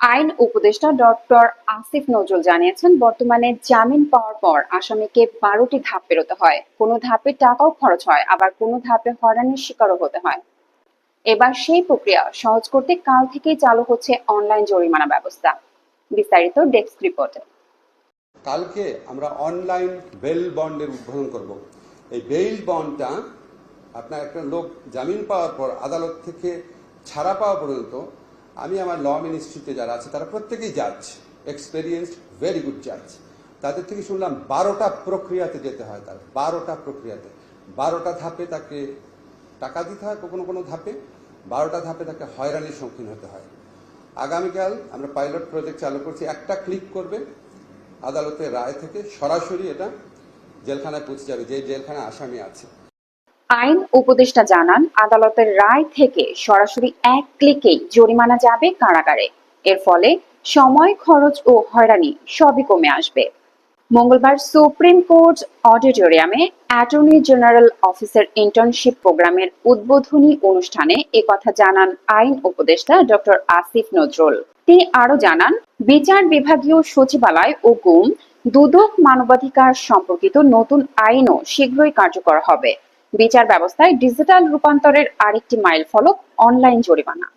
আইন উপদেষ্টা ডক্টর আসিফ নজরুল জানিয়েছেন, বর্তমানে জামিন পাওয়ার পর আসামিকে বারোটি ধাপ পেরোতে হয়। কোনো ধাপে টাকাও খরচ হয়, আবার কোনো ধাপে হয়রানির শিকারও হতে হয়। এবার সেই প্রক্রিয়া সহজ করতে কাল থেকেই চালু হচ্ছে অনলাইন জরিমানা ব্যবস্থা। বিস্তারিত ডেস্ক রিপোর্টে। কালকে আমরা অনলাইন বেল বন্ডের উদ্বোধন করব। এই বেইল বন্ডটা আপনার একটা লোক জামিন পাওয়ার পর আদালত থেকে ছাড়া পাওয়া পর্যন্ত আমি আমার ল মিনিস্ট্রিতে যারা আছে, তারা প্রত্যেকেই জাজ এক্সপেরিয়েন্সড ভেরি গুড জাজ তাদের থেকে শুনলাম বারোটা প্রক্রিয়াতে যেতে হয় তার, বারোটা প্রক্রিয়াতে। বারোটা ধাপে তাকে টাকা দিতে হয় কোনো কোনো ধাপে, বারোটা ধাপে তাকে হয়রানির সম্মুখীন হতে হয়। আগামীকাল আমরা পাইলট প্রজেক্ট চালু করছি, একটা ক্লিক করবে আদালতের রায় থেকে সরাসরি এটা জেলখানায় পৌঁছে যাবে যে জেলখানায় আসামি আছে। আইন উপদেষ্টা জানান, আদালতের রায় থেকে সরাসরি এক ক্লিকেই জরিমানা যাবে কারাগারে। এর ফলে সময়, খরচ ও হয়রানি সবই কমে আসবে। মঙ্গলবার সুপ্রিম কোর্ট অডিটোরিয়ামে অ্যাটর্নি জেনারেল অফিসের ইন্টার্নশিপ প্রোগ্রামের উদ্বোধনী অনুষ্ঠানে একথা জানান আইন উপদেষ্টা ডক্টর আসিফ নজরুল। তিনি আরও জানান, বিচার বিভাগীয় সচিবালয় ও গুম দুদক মানবাধিকার সম্পর্কিত নতুন আইনও শীঘ্রই কার্যকর হবে। বিচার ব্যবস্থায় ডিজিটাল রূপান্তরের আরেকটি মাইল ফলক অনলাইন জরিমানা।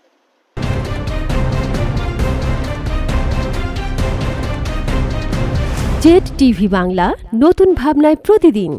জেড টিভি বাংলা, নতুন ভাবনায় প্রতিদিন।